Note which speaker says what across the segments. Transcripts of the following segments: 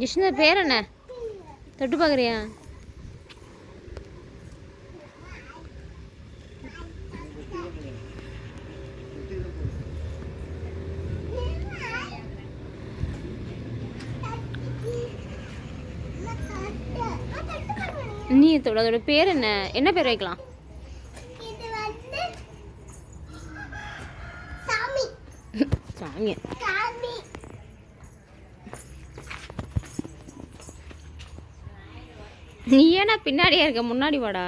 Speaker 1: ஜிஷ்ணு பேர் என்ன? தொட்டு பார்க்குறியா? நீ தொட அதோட பேர் என்ன? என்ன பேர் வைக்கலாம்?
Speaker 2: சாமி
Speaker 1: சாமி
Speaker 2: சாமி
Speaker 1: நீ ஏன்னா பின்னாடியே இருக்க? முன்னாடி வாடா.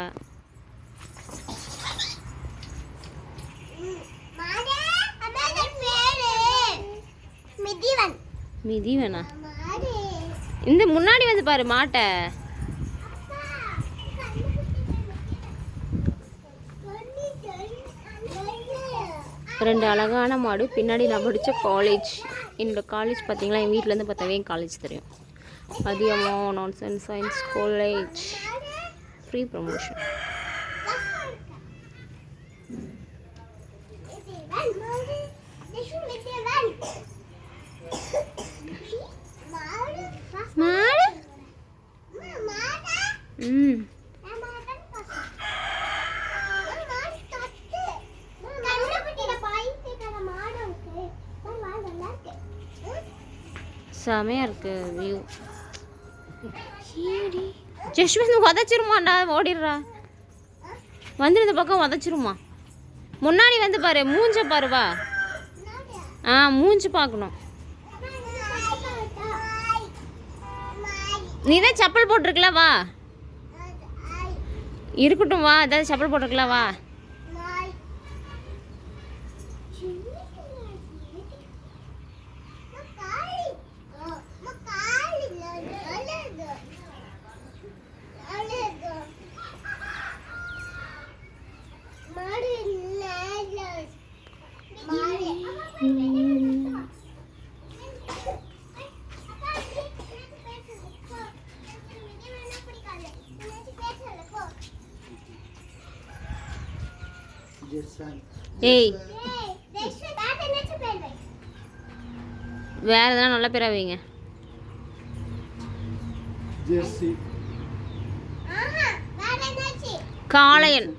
Speaker 2: மிதிவன்.
Speaker 1: இந்த முன்னாடி வந்து பாரு மாட்டை. ரெண்டு அழகான மாடு பின்னாடி நான் படித்த காலேஜ் என்னோட காலேஜ் பார்த்தீங்களா என் வீட்டிலேருந்து பார்த்தாவே என் காலேஜ் தெரியும்? அதிகமோ நான் science science college free promotion ம். செமையாக இருக்கு வியூ ஜஸ்மின் உதச்சிருமாண்டா ஓடிடுறா. வந்துருந்த பக்கம் உதச்சிருமா முன்னாடி வந்து பாரு மூஞ்ச பாருவா ஆ மூஞ்சி பார்க்கணும். நீ தான் செப்பல் போட்டிருக்கல வா. இருக்கட்டும் வா. ஏதாவது செப்பல் போட்டிருக்கல வா. ஏய். வேற எதனா நல்ல பேரா வைங்க.
Speaker 3: ஜெர்சி.
Speaker 1: காளையன்.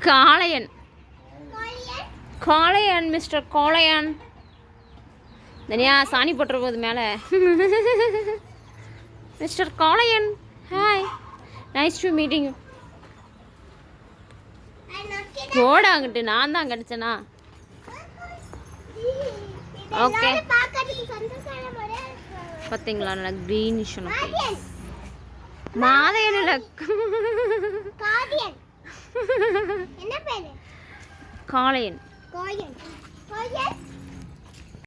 Speaker 1: காளையன். காளையன் மிஸ்டர் காளையன். தனியா சாணி போட்டுற போது மேலே. Mister Kalaiyan. Hi nice to meeting போட அங்கிட்டு. நான் தான் கிடச்சேனா?
Speaker 2: இருக்கு.
Speaker 1: பார்த்தீங்களா நல்லா க்ரீனிஷ் மாதையன் இல்லை.
Speaker 2: காதியன் என்ன பேரு?
Speaker 1: காளையன்.
Speaker 2: கோயன்.